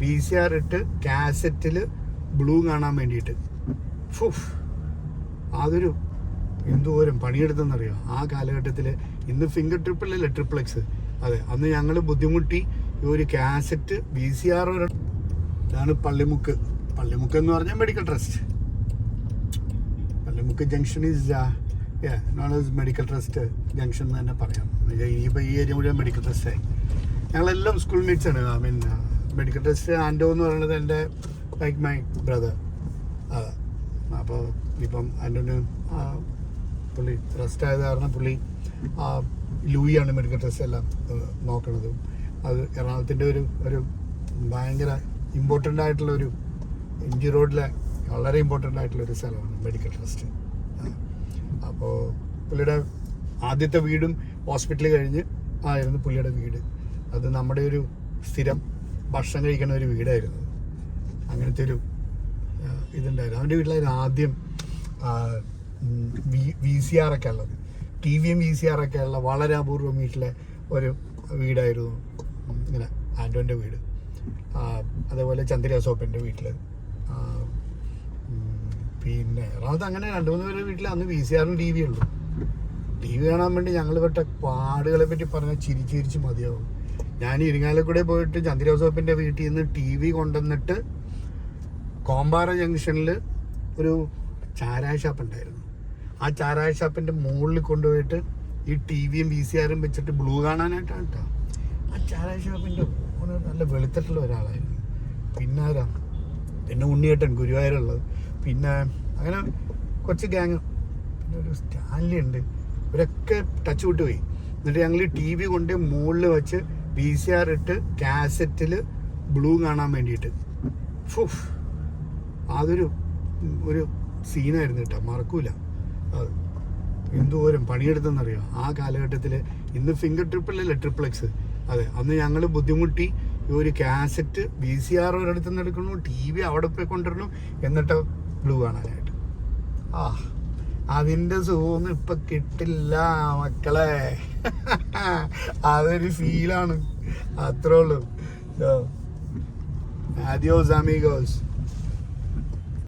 V C R ഇട്ട് കാസറ്റിൽ blue കാണാൻ വേണ്ടിയിട്ട്. ഫുഫ്. അതൊരു എന്തോരം പണിയെടുത്തെന്നറിയോ? ആ കാലഘട്ടത്തിൽ ഇന്ന് ഫിംഗർ ട്രിപ്പിളല്ലേ ട്രിപ്ലെക്സ് അതെ അന്ന് ഞങ്ങൾ ബുദ്ധിമുട്ടി ഒരു കാസറ്റ് വി സി ആർ ഇതാണ് പള്ളിമുക്ക്. പള്ളിമുക്ക് എന്ന് പറഞ്ഞാൽ medical trust Pallimukku junction as medical trust junction എന്ന് തന്നെ പറയാം. ഇനിയിപ്പോൾ ഈ ഏരിയ മുഴുവൻ മെഡിക്കൽ ട്രസ്റ്റായി ഞങ്ങളെല്ലാം സ്കൂൾ മീറ്റ്സ് ആണ്. ഐ മീൻ മെഡിക്കൽ ടെസ്റ്റ് ആൻഡോ എന്ന് പറയുന്നത് എന്റെ ലൈക്ക് മൈ ബ്രദർ അപ്പോൾ ഇപ്പം ആന്റോന് പുള്ളി റെസ്റ്റ് ആയത് കാരണം പുള്ളി ആണ് മെഡിക്കൽ ടെസ്റ്റ് എല്ലാം നോക്കണത്. അത് എറണാകുളത്തിന്റെ ഒരു ഒരു ഭയങ്കര ഇമ്പോർട്ടന്റ് ആയിട്ടുള്ള ഒരു എം ജി റോഡിലെ വളരെ ഇമ്പോർട്ടന്റ് ആയിട്ടുള്ള ഒരു സ്ഥലമാണ് മെഡിക്കൽ ട്രസ്റ്റ് അപ്പോൾ പുള്ളിയുടെ ആദ്യത്തെ വീടും ഹോസ്പിറ്റൽ കഴിഞ്ഞ് ആയിരുന്നു പുള്ളിയുടെ വീട്. അത് നമ്മുടെ ഒരു സ്ഥിരം ഭക്ഷണം കഴിക്കുന്ന ഒരു വീടായിരുന്നു. അങ്ങനത്തെ ഒരു ഇതുണ്ടായിരുന്നു. അവന്റെ വീട്ടിലായിരുന്നു ആദ്യം വി സി ആർ ഒക്കെ ഉള്ളത്. ടി വിയും വി സി ആർ ഒക്കെ ഉള്ള വളരെ അപൂർവം വീട്ടിലെ ഒരു വീടായിരുന്നു. ഇങ്ങനെ ആന്റോന്റെ വീട്. അതേപോലെ ചന്ദ്ര സോപ്പന്റെ വീട്ടിൽ പിന്നെ എറണാകുളത്ത് അങ്ങനെ രണ്ട് മൂന്ന് പേരുടെ വീട്ടിൽ അന്ന് വി സി ആറും ടി വി ഉള്ളൂ. ടി വി കാണാൻ വേണ്ടി ഞങ്ങൾ പെട്ട പാടുകളെ പറ്റി പറഞ്ഞാൽ ചിരിച്ച് ചിരിച്ച് മതിയാവും. ഞാൻ ഇരിങ്ങാലക്കൂടെ പോയിട്ട് ചന്ദ്രോസോപ്പിന്റെ വീട്ടിൽ നിന്ന് ടി വി കൊണ്ടുവന്നിട്ട് കോമ്പാറ ജംഗ്ഷനിൽ ഒരു ചാരായ ഷാപ്പ് ഉണ്ടായിരുന്നു. ആ ചാരായ ഷാപ്പിന്റെ മുകളിൽ കൊണ്ടുപോയിട്ട് ഈ ടി വിയും വി സി ആറും വെച്ചിട്ട് ബ്ലൂ കാണാനായിട്ടാണ് കേട്ടോ ആ ചാരായ ഷാപ്പിന്റെ ഓണർ നല്ല വെളുത്തിട്ടുള്ള ഒരാളായിരുന്നു. പിന്നെ ആരാ? പിന്നെ ഉണ്ണിയേട്ടൻ ഗുരുവായൂരുള്ളത്. പിന്നെ അങ്ങനെ കുറച്ച് ഗ്യാങ് പിന്നെ ഒരു സ്റ്റാൻലി ഉണ്ട്. ഇവരൊക്കെ ടച്ച് വിട്ട് പോയി. എന്നിട്ട് ഞങ്ങൾ ടി വി കൊണ്ട് മുകളിൽ വെച്ച് വി സി ആർ ഇട്ട് കാസറ്റിൽ ബ്ലൂ കാണാൻ വേണ്ടിയിട്ട്. ഫുഫ്. അതൊരു ഒരു സീനായിരുന്നു കേട്ടോ. മറക്കൂല. അത് എന്തോരം പണിയെടുത്തെന്നറിയോ ആ കാലഘട്ടത്തിൽ ഇന്ന് ഫിംഗർ ട്രിപ്പിലല്ലേ ട്രിപ്ലെക്സ് അതെ അന്ന് ഞങ്ങൾ ബുദ്ധിമുട്ടി ഈ ഒരു കാസറ്റ് വി സി ആർ ഒരിടത്തു നിന്ന് എടുക്കണു ടി വി അവിടെ പോയി കൊണ്ടുവരണു എന്നിട്ട് ബ്ലൂ കാണാനായിട്ട്. ആ അതിന്റെ സുഖമൊന്നും ഇപ്പൊ കിട്ടില്ല മക്കളെ. അതൊരു ഫീലാണ് അത്രേ ഉള്ളൂ. ആദ്യോസ് അമീഗോസ്